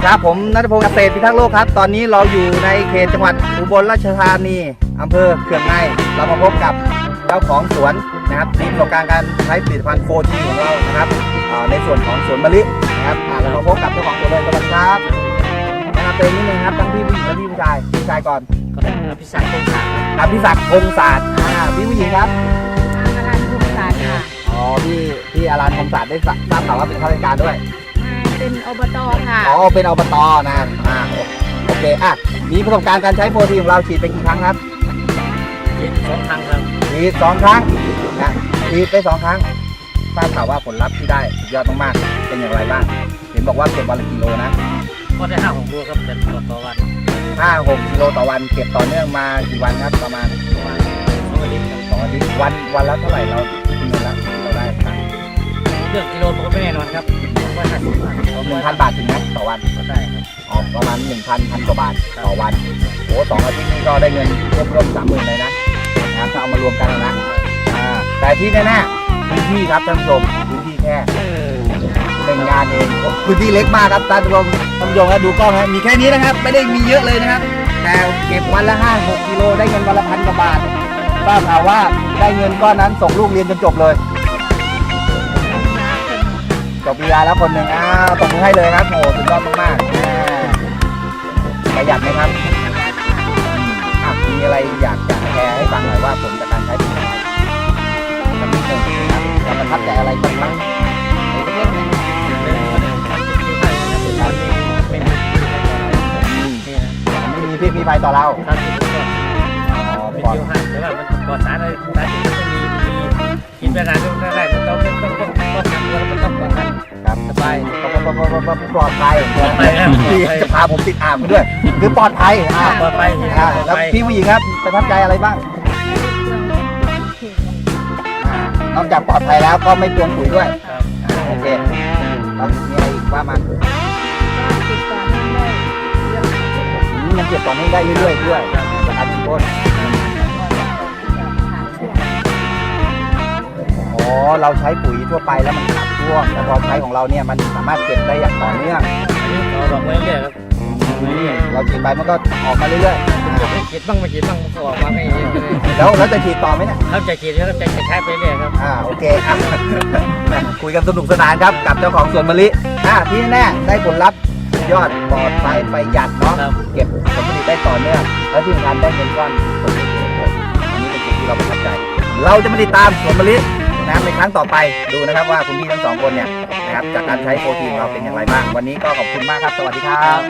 ดีครับผมนัทพงศ์เกษตรพิทักษ์โลกครับ ตอนนี้เราอยู่ในเขตจังหวัดอุบลราชธานีอำเภอเขื่องในเรามาพบกับเจ้าของสวนนะครับมีประสบการณ์การใช้ผลิตภัณฑ์โฟทีของเรานะครับอ่าในส่วนของสวนมะลินะครับอ่าเรามาพบกับเจ้าของสวนเลยสวัสดีครับแนะนำตัวเองนิดนึงครับทั้งพี่ผู้หญิงและพี่ผู้ชายพี่ชายก่อนก็ได้พิสัยโครงสร้างครับครับพี่ศักดิ์พงศาสตร์อ่าพี่ผู้หญิงครับทางการภูมิศาสตร์ค่ะอ๋อพี่พี่อารันพงศาสตร์ได้ทราบทราบข่าวว่าเป็นข้าราชการด้วยมา เป็นอบตค่ะอ๋อเป็นอบตนะอ่าโอเคอะมีประสบการณ์การใช้โปรตีนของเราฉีดไปกี่ครั้งครับฉีดสองครั้งครับฉีดสองครั้งนะฉีดไปสองครั้งทราบข่าวว่าผลลัพธ์ที่ได้สุดยอดมากๆเป็นอย่างไรบ้าง เห็นบอกว่าเก็บวันละกิโลนะก็ได้ห้าหกลูกครับแต่ต่อต่อวันห้าหกกิโลต่อวันเก็บต่อเนื่องมากี่วันครับประมาณประมาณสองอาทิตย์ครับสองอาทิตย์วันวันละเท่าไหร่เราคิดเงินละเราได้ครับเลือกกิโลมันก็ไม่แน่นอนครับ ว่าห้าสิบบาทหนึ่งพันบาทถึงไหมต่อวันก็ได้ครับอ๋อประมาณหนึ่งพันพันกว่าบาทต่อวันโอ้สองอาทิตย์นี้ก็ได้เงินร่วมร่วมสามหมื่นเลยนะนะครับถ้าเอามารวมกันนะอ่าแต่ที่แน่ๆพื้นที่ครับท่านผู้ชมพื้นที่แค่หนึ่งงานเองโอ้พื้นที่เล็กมากครับท่านผู้ชมท่านผู้ชมครับดูกล้องนะมีแค่นี้นะครับ ไม่ได้มีเยอะเลยนะครับ แต่เก็บวันละห้าหกกิโลได้เงินวันละพันกว่าบาททราบข่าวว่าได้เงินก้อนนั้นส่งลูกเรียนจนจบเลย จบปริญญาแล้วคนหนึ่งอ้าวตบมือให้เลยครับโอ้โหสุดยอดมากๆอ่าประหยัดไหมครับอะมีอะไรอยากจะแชร์ให้ฟังหน่อยว่าผลจากการใช้ผลิตภัณฑ์สักนิดหนึ่งนะครับจะประทับใจอะไรบ้างไหมเล็กๆน้อยเป็นคนมันเป็นคิวไทยนะครับเป็นคนที่ไม่มีนี่นะๆไม่มีพิษมีภัยต่อเราครับที่ผมก็อ๋อเป็นปลอดคิวไทยแต่ว่ามันปลอดสารอะไรสาร ปลอดภัยปลอดภัยครับพี่จะพาผมติดอ่างไปด้วยคือปลอดภัยอ่าปลอดภัยอ่าปลอดแล้วภัยพี่ผู้หญิงครับประทับใจอะไรบ้างอ่านอกจากปลอดภัยแล้วก็ไม่เปลืองปุ๋ยด้วยครับอ่าโอเคแล้วมีอะไรอีกว่ามาติดต่อนั่งได้เรื่องอืมยังเก็บต่อเนื่องได้เรื่อยๆด้วยจากการพ่น เราใช้ปุ๋ยทั่วไปแล้วมันขาดช่วงแต่พอใช้ของเราเนี่ยมันสามารถเก็บได้อย่างต่อเนื่องอันนี้เราลองไว้เรื่อยครับลองไว้เรื่อยเราฉีดไปมันก็ออกมาเรื่อยไม่ฉีดบ้างไม่ฉีดบ้างมันก็ออกมาไม่เรื่อยๆแล้วแล้วจะฉีดต่อไหมเนี่ยๆเขาจะฉีดแล้วจะจะใช้ไปเรื่อยครับอ่าโอเคอะคุยกันสนุกสนานครับกับเจ้าของสวนมะลิอ่าที่แน่ๆได้ผลลัพธ์สุดยอดปลอดภัยประหยัดเนาะครับเก็บผลผลิตได้ต่อเนื่องและที่สำคัญได้เงินก้อนผลผลิตอันนี้เป็นสิ่งที่เราประทับใจ เราจะมาติดตามสวนมะลิ นะครับในครั้งต่อไปดูนะครับว่าคุณพี่ทั้งสองคนเนี่ยนะครับจากการใช้โปรตีนของเราเป็นอย่างไรบ้าง วันนี้ก็ขอบคุณมากครับ สวัสดีครับ